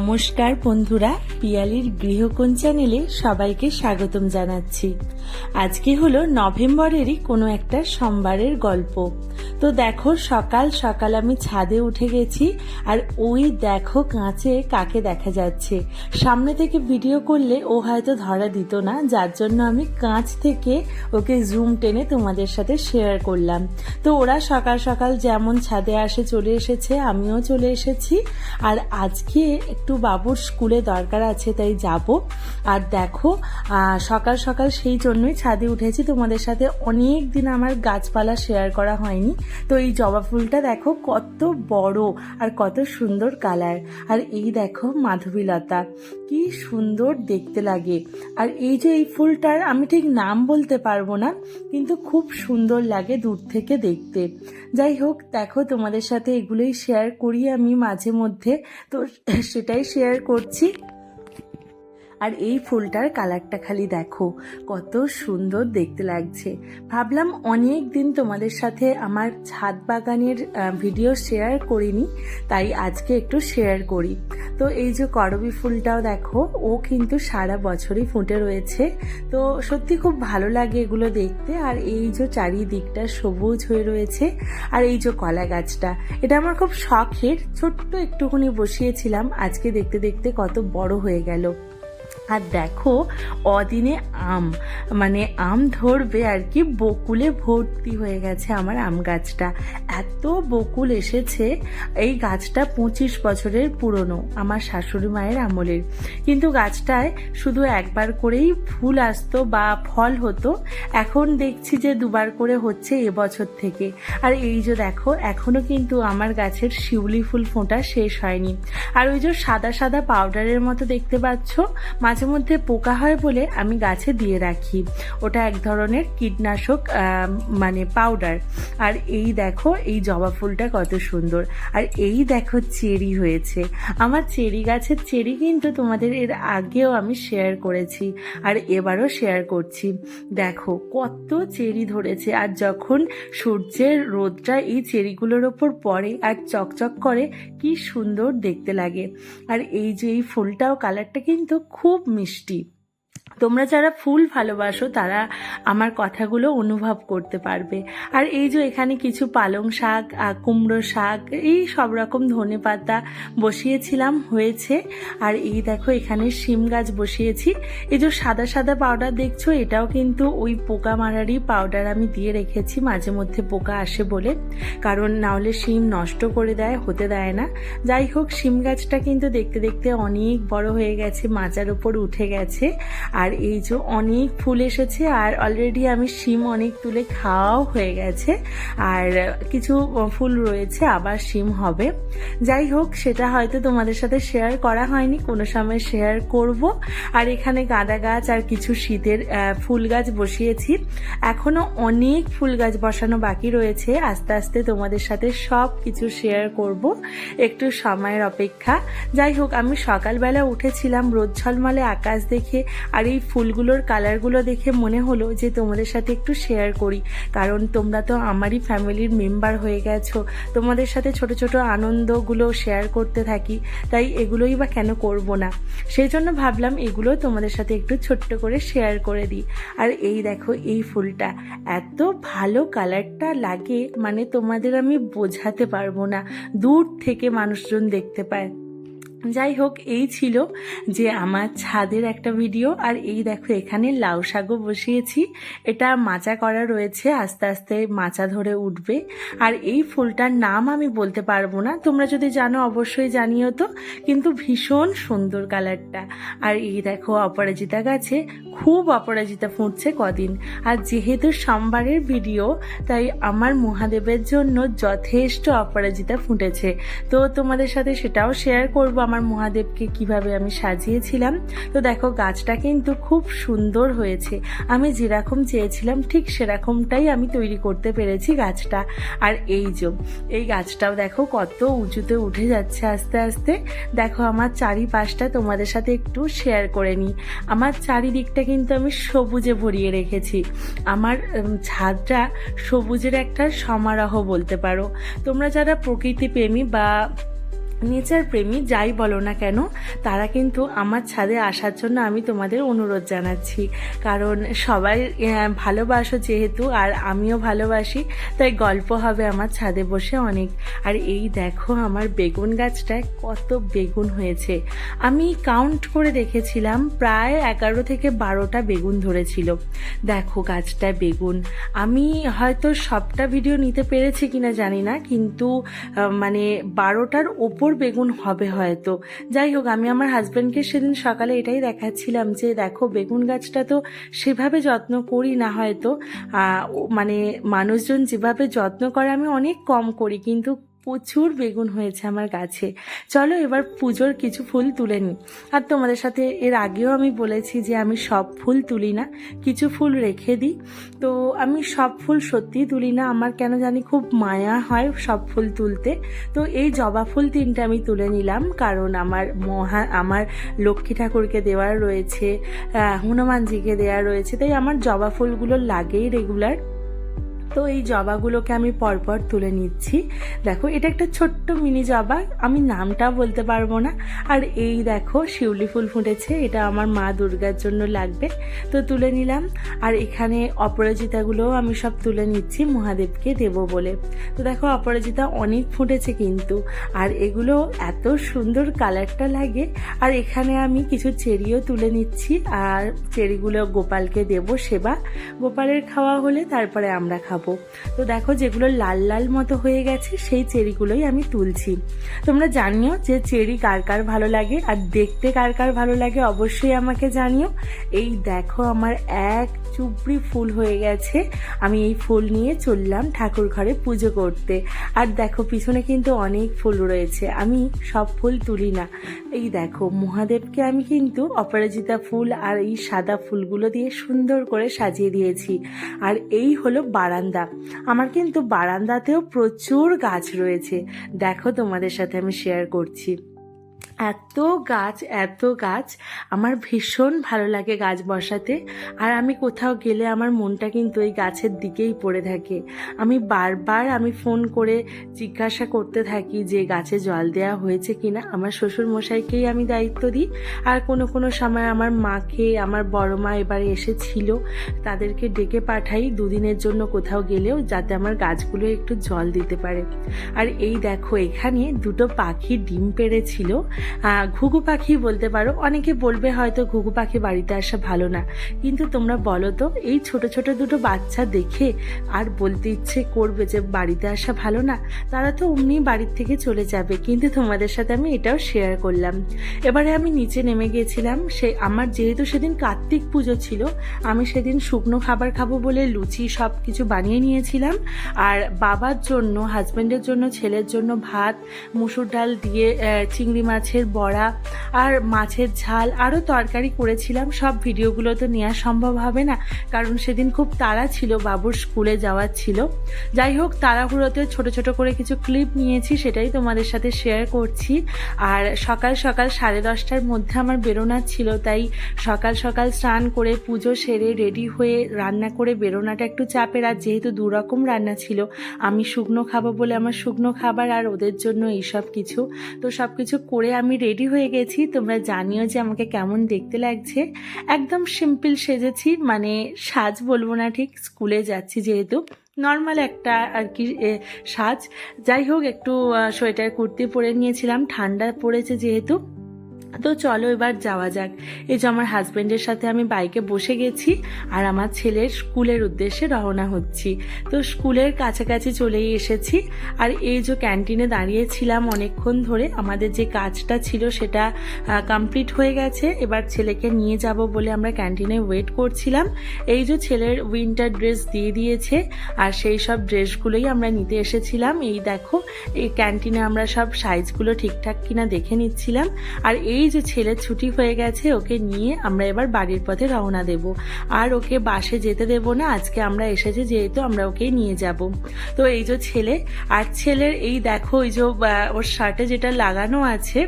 নমস্কার বন্ধুরা, পিয়ালির গৃহকোণ চ্যানেলে সবাইকে স্বাগতম জানাচ্ছি। আজকে হলো নভেম্বরেরই কোনো একটা সোমবারের গল্প। তো দেখো, সকাল সকাল আমি ছাদে উঠে গেছি, আর ওই দেখো কাঁচে কাকে দেখা যাচ্ছে। সামনে থেকে ভিডিও করলে ও হয়তো ধরা দিত না, যার জন্য আমি কাঁচ থেকে ওকে জুম টেনে তোমাদের সাথে শেয়ার করলাম। তো ওরা সকাল সকাল যেমন ছাদে আসে চলে এসেছে, আমিও চলে এসেছি। আর আজকে একটু বাবুর স্কুলে দরকার আছে, তাই যাব। আর দেখো সকাল সকাল সেই জন্যই ছাদে উঠেছি, তোমাদের সাথে অনেক দিন আমার গাছপালা শেয়ার করা হয়নি। তো এই জবা ফুলটা দেখো কত বড় আর কত সুন্দর কালার। আর এই দেখো মাধবীলতা, কি সুন্দর দেখতে লাগে। আর এই যে এই ফুলটার আমি ঠিক নাম বলতে পারব না, কিন্তু খুব সুন্দর লাগে দূর থেকে দেখতে। যাই হোক, দেখো তোমাদের সাথে এগুলোই শেয়ার করি আমি মাঝে মধ্যে। তো সেটাই শেয়ার করছি। আর এই ফুলটার কালারটা খালি দেখো, কত সুন্দর দেখতে লাগছে। ভাবলাম অনেক দিন তোমাদের সাথে আমার ছাদ বাগানের ভিডিও শেয়ার করিনি, তাই আজকে একটু শেয়ার করি। তো এই যে করবি ফুলটাও দেখো, ও কিন্তু সারা বছরই ফুটে রয়েছে। তো সত্যি খুব ভালো লাগে এগুলো দেখতে, আর এই যে চারিদিকটা সবুজ হয়ে রয়েছে, আর এই যে কলা গাছটা, এটা আমার খুব শখের। ছোট্ট একটুখানি বসিয়েছিলাম, আজকে দেখতে দেখতে কত বড় হয়ে গেল। আর দেখো, অদিনে আম মানে আম ধরবে আর কি, বকুলে ভর্তি হয়ে গেছে আমার আম গাছটা। এত বকুল এসেছে, এই গাছটা পঁচিশ বছরের পুরনো আমার শাশুড়ি মায়ের আমলের। কিন্তু গাছটায় শুধু একবার করেই ফুল আসতো বা ফল হতো, এখন দেখছি যে দুবার করে হচ্ছে এবছর থেকে। আর এই যে দেখো, এখনও কিন্তু আমার গাছের শিউলি ফুল ফোঁটা শেষ হয়নি। আর ওই যে সাদা সাদা পাউডারের মতো দেখতে পাচ্ছ, মাঝে মধ্যে পোকা হয় বলে আমি গাছে দিয়ে রাখি। ওটা এক ধরনের কীটনাশক মানে পাউডার আর এই দেখো, এই জবা ফুলটা কত সুন্দর। আর এই দেখো চেরি হয়েছে। আমার চেরি গাছের চেরি কিন্তু তোমাদের এর আগেও আমি শেয়ার করেছি আর এবারও শেয়ার করছি। দেখো, কত চেরি ধরেছে। আর যখন সূর্যের রোদটা এই চেরিগুলোর ওপর পড়ে আর চকচক করে, কি সুন্দর দেখতে লাগে। আর এই যে এই ফুলটাও কালারটা কিন্তু খুব মিষ্টি। তোমরা যারা ফুল ভালোবাসো, তারা আমার কথাগুলো অনুভব করতে পারবে। আর এই যে এখানে কিছু পালং শাক কুমড়ো শাক, এই সব রকম ধনে পাতা বসিয়েছিলাম, হয়েছে। আর এই দেখো, এখানে শিম গাছ বসিয়েছি। এই যে সাদা সাদা পাউডার দেখছ, এটাও কিন্তু ওই পোকা মারারই পাউডার আমি দিয়ে রেখেছি, মাঝে মধ্যে পোকা আসে বলে। কারণ না হলে শিম নষ্ট করে দেয়, হতে দেয় না। যাই হোক, শিম গাছটা কিন্তু দেখতে দেখতে অনেক বড় হয়ে গেছে মাচার উপর উঠে গেছে। আর এই যে অনেক ফুল এসেছে, আর অলরেডি আমি শিম অনেক তুলে খাওয়াও হয়ে গেছে। আর কিছু ফুল রয়েছে, আবার শিম হবে। যাই হোক, সেটা হয়তো তোমাদের সাথে শেয়ার করা হয়নি, কোনো সময় শেয়ার করব। আর এখানে গাঁদা গাছ আর কিছু শীতের ফুল গাছ বসিয়েছি। এখনও অনেক ফুল গাছ বসানো বাকি রয়েছে। আস্তে আস্তে তোমাদের সাথে সব কিছু শেয়ার করব। একটু সময়ের অপেক্ষা। যাই হোক, আমি সকালবেলা উঠেছিলাম রোদ ঝলমলে আকাশ দেখে, আর এই ফুলগুলোর কালারগুলো দেখে মনে হলো যে তোমাদের সাথে একটু শেয়ার করি। কারণ তোমরা তো আমারই ফ্যামিলির মেম্বার হয়ে গেছো। তোমাদের সাথে ছোট ছোট আনন্দগুলো শেয়ার করতে থাকি। তাই এগুলোই বা কেন করব না? সেই জন্য ভাবলাম এগুলো তোমাদের সাথে একটু ছোট্ট করে শেয়ার করে দিই। আর এই দেখো এই ফুলটা। এত ভালো কালারটা লাগে মানে তোমাদের আমি বোঝাতে পারব না। দূর থেকে মানুষজন দেখতে পায়। যাই হোক, এই ছিল যে আমার ছাদের একটা ভিডিও। আর এই দেখো, এখানে লাউ শাকও বসিয়েছি। এটা মাচা করা রয়েছে, আস্তে আস্তে মাচা ধরে উঠবে। আর এই ফুলটার নাম আমি বলতে পারব না, তোমরা যদি জানো অবশ্যই জানিও তো, কিন্তু ভীষণ সুন্দর কালারটা। আর এই দেখো, অপরাজিতা গাছে খুব অপরাজিতা ফুটছে কদিন। আর যেহেতু সোমবারের ভিডিও, তাই আমার মহাদেবের জন্য যথেষ্ট অপরাজিতা ফুটেছে। তো তোমাদের সাথে সেটাও শেয়ার করব আমার মহাদেবকে কীভাবে আমি সাজিয়েছিলাম। তো দেখো, গাছটা কিন্তু খুব সুন্দর হয়েছে। আমি যেরকম চেয়েছিলাম, ঠিক সেরকমটাই আমি তৈরি করতে পেরেছি গাছটা। আর এই যে, এই গাছটাও দেখো কত উঁচুতে উঠে যাচ্ছে আস্তে আস্তে। দেখো, আমার চারিপাশটা তোমাদের সাথে একটু শেয়ার করে নিই। আমার চারিদিকটা কিন্তু আমি সবুজে ভরিয়ে রেখেছি। আমার ছাদটা সবুজের একটা সমারোহ বলতে পারো। তোমরা যারা প্রকৃতি প্রেমী বা নেচার প্রেমী, যাই বলো না কেন, তারা কিন্তু আমার ছাদে আসার জন্য আমি তোমাদের অনুরোধ জানাচ্ছি। কারণ সবাই ভালোবাসো যেহেতু, আর আমিও ভালোবাসি, তাই গল্প হবে আমার ছাদে বসে অনেক। আর এই দেখো আমার বেগুন গাছটায় কত বেগুন হয়েছে। আমি কাউন্ট করে দেখেছিলাম, প্রায় এগারো থেকে বারোটা বেগুন ধরেছিল। দেখো গাছটায় বেগুন। আমি হয়তো সবটা ভিডিও নিতে পেরেছি কিনা জানি না, কিন্তু মানে বারোটার ওপর বেগুন হবে হয়তো। যাই হোক, আমি আমার হাজব্যান্ডকে সেদিন সকালে এটাই দেখাচ্ছিলাম যে, দেখো, বেগুন গাছটা তো সেভাবে যত্ন করি না হয়তো। মানে মানুষজন যেভাবে যত্ন করে, আমি অনেক কম করি। কিন্তু প্রচুর বেগুন হয়েছে আমার গাছে। চলো এবার পুজোর কিছু ফুল তুলে নিই। আর তোমাদের সাথে এর আগেও আমি বলেছি যে আমি সব ফুল তুলি না, কিছু ফুল রেখে দিই। তো আমি সব ফুল সত্যিই তুলি না, আমার কেন জানি খুব মায়া হয় সব ফুল তুলতে। তো এই জবা ফুল তিনটে আমি তুলে নিলাম, কারণ আমার মহা, আমার লক্ষ্মী ঠাকুরকে দেওয়ার রয়েছে হনুমানজিকে দেওয়া রয়েছে, তাই আমার জবা ফুলগুলো লাগেই রেগুলার তো এই জবাগুলোকে আমি পরপর তুলে নিচ্ছি। দেখো, এটা একটা ছোট্ট মিনি জবা, আমি নামটা বলতে পারব না। আর এই দেখো, শিউলি ফুল ফুটেছে, এটা আমার মা দুর্গার জন্য লাগবে, তো তুলে নিলাম। আর এখানে অপরাজিতাগুলোও আমি সব তুলে নিচ্ছি, মহাদেবকে দেব বলে। তো দেখো, অপরাজিতা অনেক ফুটেছে কিন্তু, আর এগুলো এত সুন্দর কালারটা লাগে। আর এখানে আমি কিছু চেরিও তুলে নিচ্ছি, আর চেরিগুলো গোপালকে দেব সেবা। গোপালের খাওয়া হলে তারপরে আমরা খাব। তো দেখো যেগুলো লাল লাল মতো হয়ে গেছে, সেই চেরিগুলোই আমি তুলছি। তোমরা জানিও যে চেরি কার কার ভালো লাগে, আর দেখতে কার কার ভালো লাগে অবশ্যই আমাকে জানিও। এই দেখো আমার এক চুবড়ি ফুল হয়ে গেছে। আমি এই ফুল নিয়ে চললাম ঠাকুর ঘরে পুজো করতে। আর দেখো, পিছনে কিন্তু অনেক ফুল রয়েছে। আমি সব ফুল তুলি না। এই দেখো, মহাদেবকে আমি কিন্তু অপরাজিতা ফুল আর এই সাদা ফুলগুলো দিয়ে সুন্দর করে সাজিয়ে দিয়েছি। আর এই হলো বারান্দা। আমার কিন্তু বারান্দাতেও প্রচুর গাছ রয়েছে। দেখো তোমাদের সাথে আমি শেয়ার করছি। এত গাছ এত গাছ। আমার ভীষণ ভালো লাগে গাছ বসাতে। আর আমি কোথাও গেলে আমার মনটা কিন্তু এই গাছের দিকেই পড়ে থাকে। আমি বারবার আমি ফোন করে জিজ্ঞাসা করতে থাকি যে গাছে জল দেওয়া হয়েছে কিনা। আমার শ্বশুর মশাইকেই আমি দায়িত্ব দিই। আর কোনো কোনো সময় আমার মাকে, আমার বড় মা এবারে এসেছিল, তাদেরকে ডেকে পাঠাই দুদিনের জন্য কোথাও গেলেও যাতে আমার গাছগুলো একটু জল দিতে পারে। আর এই দেখো, এখানে দুটো পাখি ডিম পেড়েছিল। ঘুঘু পাখি বলতে পারো, অনেকে বলবে হয়তো ঘুঘু পাখি বাড়িতে আসা ভালো না। কিন্তু তোমরা বলো তো, এই ছোট ছোট দুটো বাচ্চা দেখে আর বলতে ইচ্ছে করবে যে বাড়িতে আসা ভালো না, তারা তো অমনি বাড়ির থেকে চলে যাবে। কিন্তু তোমাদের সাথে আমি এটাও শেয়ার করলাম। এবারে আমি নিচে নেমে গিয়েছিলাম সে আমার যেহেতু সেদিন কার্তিক পুজো ছিল, আমি সেদিন শুকনো খাবার খাব বলে লুচি সব কিছু বানিয়ে নিয়েছিলাম। আর বাবার জন্য হাজব্যান্ডের জন্য, ছেলের জন্য ভাত, মুসুর ডাল দিয়ে চিংড়ি মাছের বড়া আর মাছের ঝাল আরও তরকারি করেছিলাম। সব ভিডিওগুলো তো নেওয়া সম্ভব হবে না, কারণ সেদিন খুব তাড়া ছিল, বাবুর স্কুলে যাওয়ার ছিল। যাই হোক তাড়াহুড়োতে ছোট ছোট করে কিছু ক্লিপ নিয়েছি, সেটাই তোমাদের সাথে শেয়ার করছি। আর সকাল সকাল সাড়ে দশটার মধ্যে আমার বেরোনার ছিল, তাই সকাল সকাল স্নান করে পুজো সেরে রেডি হয়ে রান্না করে বেরোনাটা একটু চাপের। আর যেহেতু দু রকম রান্না ছিল, আমি শুকনো খাব বলে আমার শুকনো খাবার আর ওদের জন্য এইসব কিছু। তো সব কিছু করে আমি রেডি হয়ে গেছি। তোমরা জানিও যে আমাকে কেমন দেখতে লাগছে। একদম সিম্পল সেজেছি মানে সাজ বলব না ঠিক স্কুলে যাচ্ছি যেহেতু। নর্মাল একটা আর কি সাজ। যাই হোক, একটু সোয়েটার কুর্তি পরে নিয়েছিলাম, ঠান্ডা পড়েছে যেহেতু। তো চলো এবার যাওয়া যাক। এই যে আমার হাজবেন্ডের সাথে আমি বাইকে বসে গেছি আর আমার ছেলের স্কুলের উদ্দেশ্যে রওনা হচ্ছি। তো স্কুলের কাছাকাছি চলেই এসেছি আর এই যে ক্যান্টিনে দাঁড়িয়েছিলাম অনেকক্ষণ ধরে, আমাদের যে কাজটা ছিল সেটা কমপ্লিট হয়ে গেছে। এবার ছেলেকে নিয়ে যাব বলে আমরা ক্যান্টিনে ওয়েট করছিলাম। এই যে ছেলের উইন্টার ড্রেস দিয়ে দিয়েছে আর সেই সব ড্রেসগুলোই আমরা নিতে এসেছিলাম। এই দেখো, এই ক্যান্টিনে আমরা সব সাইজগুলো ঠিকঠাক কিনা দেখে নিচ্ছিলাম। আর এই যে ছেলের ছুটি হয়ে গেছে, ওকে নিয়ে আমরা এবার বাড়ির পথে রওনা দেব। আর ওকে বাসে যেতে দেব না, আজকে আমরা এসেছি যেহেতু আমরা ওকেই নিয়ে যাব। তো এই যে ছেলে, আর ছেলের এই দেখো ওই যে ওর শার্টে যেটা লাগানো আছে,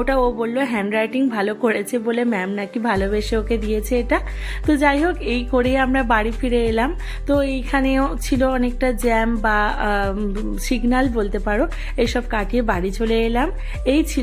ওটা ও বলল হ্যান্ডরাইটিং ভালো করেছে বলে ম্যাম নাকি ভালোবেসে ওকে দিয়েছে এটা? তো যাই হোক, এই করেই আমরা বাড়ি ফিরে এলাম। তো এইখানেও ছিল অনেকটা জ্যাম বা সিগন্যাল বলতে পারো, এসব কাটিয়ে বাড়ি চলে এলাম। এই ছিল